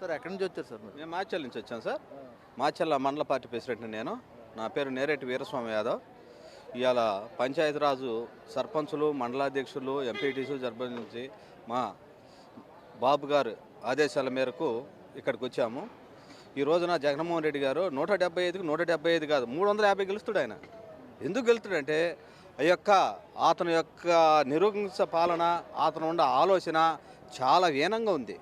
Sir ఎక్కడి నుంచి వచ్చారు సార్ మీరు? మేము మాచల్ నుంచి వచ్చాం సార్. మాచల్ల మండల పార్టీ ప్రెసిడెంట్ నేను. నా పేరు నేరేటి వీరస్వామి యాదవ్. ఇవాళ పంచాయతీరాజు సర్పంచులు మండలాధ్యక్షులు ఎంపీటీసు నుంచి మా బాబు గారు ఆదేశాల మేరకు ఇక్కడికి వచ్చాము. ఈ రోజున జగన్మోహన్ రెడ్డి గారు నూట డెబ్బై ఐదుకి నూట డెబ్బై ఐదు కాదు మూడు వందల యాభై గెలుస్తాడు ఆయన. ఎందుకు గెలుస్తాడంటే ఆ యొక్క అతని యొక్క నిరూపించ పాలన అతను ఉన్న ఆలోచన చాలా హీనంగా ఉంది.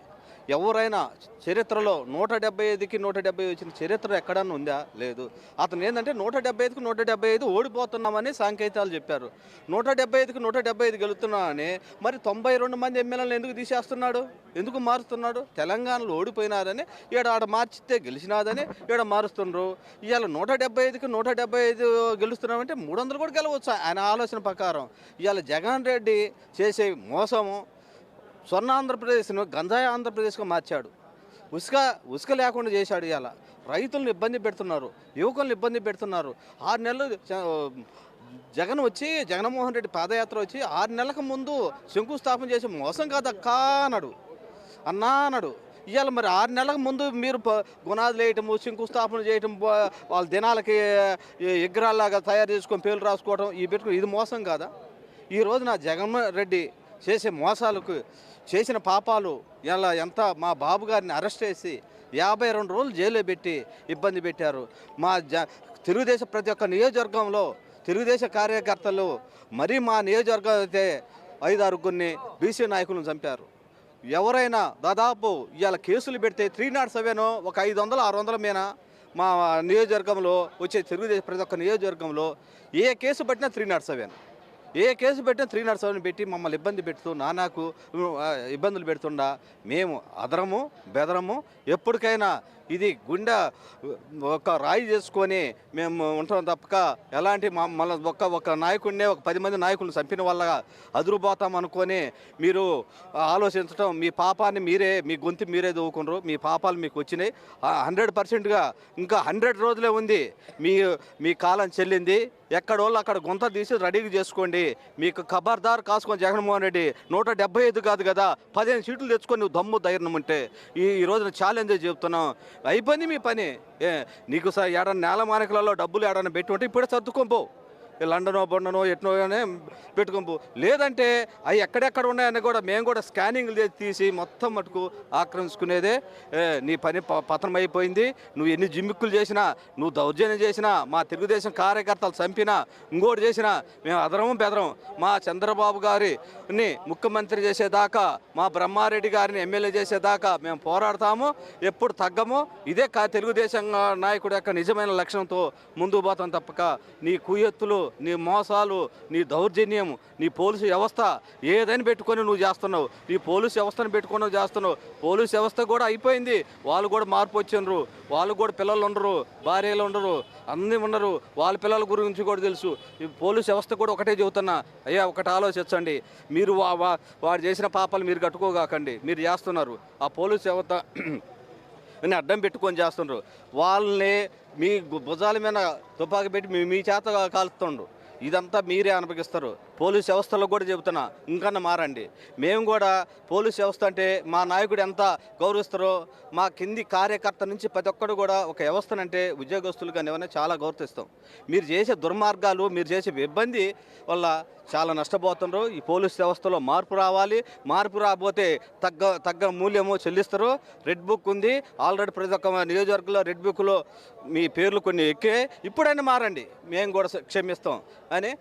ఎవరైనా చరిత్రలో నూట డెబ్బై ఐదుకి నూట డెబ్బై వచ్చిన చరిత్ర ఎక్కడన్నా ఉందా? లేదు. అతను ఏంటంటే నూట డెబ్బై ఐదుకి నూట డెబ్బై ఐదు ఓడిపోతున్నామని సాంకేతాలు చెప్పారు. నూట డెబ్బై ఐదుకి నూట డెబ్బై ఐదు గెలుతున్నామని మరి తొంభై రెండు మంది ఎమ్మెల్యేలను ఎందుకు తీసేస్తున్నాడు? ఎందుకు మారుస్తున్నాడు? తెలంగాణలో ఓడిపోయినారని ఈడ ఆడ మార్చితే గెలిచినాదని ఈడ మారుస్తున్నారు ఇవాళ నూట డెబ్బై ఐదుకి నూట డెబ్బై ఐదు గెలుస్తున్నామంటే మూడు వందలు కూడా గెలవచ్చు? ఆయన ఆలోచన ప్రకారం ఇవాళ జగన్ రెడ్డి చేసే మోసము స్వర్ణ ఆంధ్రప్రదేశ్ను గంజాయి ఆంధ్రప్రదేశ్గా మార్చాడు. ఉసుక ఉసుక లేకుండా చేశాడు ఇలా రైతులను ఇబ్బంది పెడుతున్నారు యువకులను ఇబ్బంది పెడుతున్నారు. ఆరు నెలలు జగన్ వచ్చి జగన్మోహన్ రెడ్డి పాదయాత్ర వచ్చి ఆరు నెలలకు ముందు శంకుస్థాపన చేసి మోసం కాదక్కా అన్నాడు. అన్నా అన్నాడు. ఇవాళ మరి ఆరు నెలలకు ముందు మీరు ప- వేయటము శంకుస్థాపన చేయటం వాళ్ళ దినాలకి విగ్రహాలాగా తయారు చేసుకొని పేర్లు రాసుకోవడం ఈ పెట్టుకుని ఇది మోసం కాదా? ఈరోజు నా జగన్మోహన్ రెడ్డి చేసే మోసాలకు చేసిన పాపాలు ఇలా ఎంత మా బాబు గారిని అరెస్ట్ చేసి యాభై రెండు రోజులు జైల్లో పెట్టి ఇబ్బంది పెట్టారు. మా జ తెలుగుదేశం ప్రతి ఒక్క నియోజకవర్గంలో తెలుగుదేశం కార్యకర్తలు మరీ మా నియోజకవర్గం అయితే ఐదారుగురిని బీసీ నాయకులను చంపారు. ఎవరైనా దాదాపు ఇవాళ కేసులు పెడితే త్రీ నాట్ సెవెన్ ఒక ఐదు వందలు ఆరు వందల మీద మా నియోజకవర్గంలో వచ్చే తెలుగుదేశం ప్రతి ఒక్క నియోజకవర్గంలో ఏ కేసు పట్టినా త్రీ నాట్ సెవెన్. ఏ కేసు పెట్టినా త్రీ నాట్ సెవెన్ పెట్టి మమ్మల్ని ఇబ్బంది పెడుతూ నానాకు ఇబ్బందులు పెడుతుండా. మేము అదరము బెదరము. ఎప్పటికైనా ఇది గుండె ఒక రాయి చేసుకొని మేము ఉంటాం తప్పక. ఎలాంటి మన ఒక ఒక్క ఒక నాయకుడినే ఒక పది మంది నాయకులను చంపిన వల్ల అదురుపోతాం అనుకొని మీరు ఆలోచించడం మీ పాపాన్ని మీరే మీ గొంతు మీరే దూకున్నారు మీ పాపాలు మీకు వచ్చినాయి. హండ్రెడ్ పర్సెంట్గా ఇంకా హండ్రెడ్ రోజులే ఉంది. మీ మీ కాలం చెల్లింది. ఎక్కడోళ్ళు అక్కడ గుంత తీసి రెడీగా చేసుకోండి. మీకు ఖబర్దార్ కాసుకొని జగన్మోహన్ రెడ్డి నూట డెబ్బై ఐదు కాదు కదా పదిహేను సీట్లు తెచ్చుకొని నువ్వు దమ్ము ధైర్యం ఉంటే ఈ ఈ రోజున ఛాలెంజ్ చెప్తున్నాం. అయిపోయింది మీ పని. ఏ నీకు సార్ ఏడన్నా నేల మానికలలో డబ్బులు ఏడన్నా పెట్టి ఉంటే ఇప్పుడే సర్దుకోపో లండనో బొండనో ఎట్నోనే పెట్టుకోము పెట్టుకోపు. లేదంటే అవి ఎక్కడెక్కడ ఉన్నాయని కూడా మేము కూడా స్కానింగ్లు తీసి మొత్తం మటుకు ఆక్రమించుకునేదే. నీ పని ప- పతనం అయిపోయింది. నువ్వు ఎన్ని జిమ్మిక్కులు చేసినా నువ్వు దౌర్జన్యం చేసినా మా తెలుగుదేశం కార్యకర్తలు చంపినా ఇంకోటి చేసినా మేము అదరము బెదరం. మా చంద్రబాబు గారిని ముఖ్యమంత్రి చేసేదాకా మా బ్రహ్మారెడ్డి గారిని ఎమ్మెల్యే చేసేదాకా మేము పోరాడతాము. ఎప్పుడు తగ్గము. ఇదే కా తెలుగుదేశం నాయకుడు యొక్క నిజమైన లక్ష్యంతో ముందు పోతాం తప్పక. నీ కుయ్యెత్తులు నీ మోసాలు నీ దౌర్జన్యం నీ పోలీసు వ్యవస్థ ఏదని పెట్టుకొని నువ్వు చేస్తున్నావు. నీ పోలీసు వ్యవస్థను పెట్టుకొని చేస్తున్నావు. పోలీసు వ్యవస్థ కూడా అయిపోయింది. వాళ్ళు కూడా మార్పు వచ్చిండ్రు. వాళ్ళు కూడా పిల్లలు ఉండరు భార్యలు ఉండరు అన్నీ ఉండరు. వాళ్ళ పిల్లల గురించి కూడా తెలుసు. ఈ పోలీసు వ్యవస్థ కూడా ఒకటే చెబుతున్నా. అయ్యా ఒకటి ఆలోచించండి. మీరు వాడు చేసిన పాపాలు మీరు కట్టుకోగాకండి. మీరు చేస్తున్నారు. ఆ పోలీసు వ్యవస్థ అని అడ్డం పెట్టుకొని చేస్తుండ్రు. వాళ్ళని మీ భుజాల మీద తుపాకీ పెట్టి మీ మీ చేత కాలుస్తుండ్రు. ఇదంతా మీరే అనుభవిస్తారు. పోలీస్ వ్యవస్థలో కూడా చెబుతున్నా ఇంకన్నా మారండి. మేము కూడా పోలీస్ వ్యవస్థ అంటే మా నాయకుడు ఎంత గౌరవిస్తారో మా కింది కార్యకర్త నుంచి ప్రతి ఒక్కడు కూడా ఒక వ్యవస్థనంటే ఉద్యోగస్తులు కానివ్వని చాలా గౌరవిస్తాం. మీరు చేసే దుర్మార్గాలు మీరు చేసే ఇబ్బంది వల్ల చాలా నష్టపోతున్నారు ఈ పోలీస్ వ్యవస్థలో మార్పు రావాలి. మార్పు రాకపోతే తగ్గ తగ్గ మూల్యము చెల్లిస్తారు. రెడ్ బుక్ ఉంది. ఆల్రెడీ ప్రతి ఒక్క నియోజకవర్గంలో రెడ్ బుక్లో మీ పేర్లు కొన్ని ఎక్కే. ఇప్పుడైనా మారండి. మేము కూడా క్షమిస్తాం. అని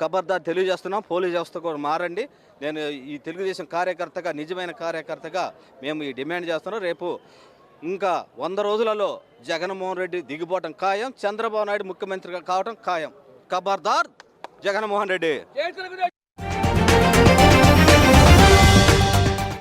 ఖబర్దార్ తెలియజేస్తున్నాం. పోలీస్ వ్యవస్థ కూడా మారండి. నేను ఈ తెలుగుదేశం కార్యకర్తగా నిజమైన కార్యకర్తగా మేము ఈ డిమాండ్ చేస్తున్నాం. రేపు ఇంకా వంద రోజులలో జగన్మోహన్ రెడ్డి దిగిపోవటం ఖాయం. చంద్రబాబు నాయుడు ముఖ్యమంత్రిగా కావటం ఖాయం. ఖబర్దార్ జగన్మోహన్ రెడ్డి.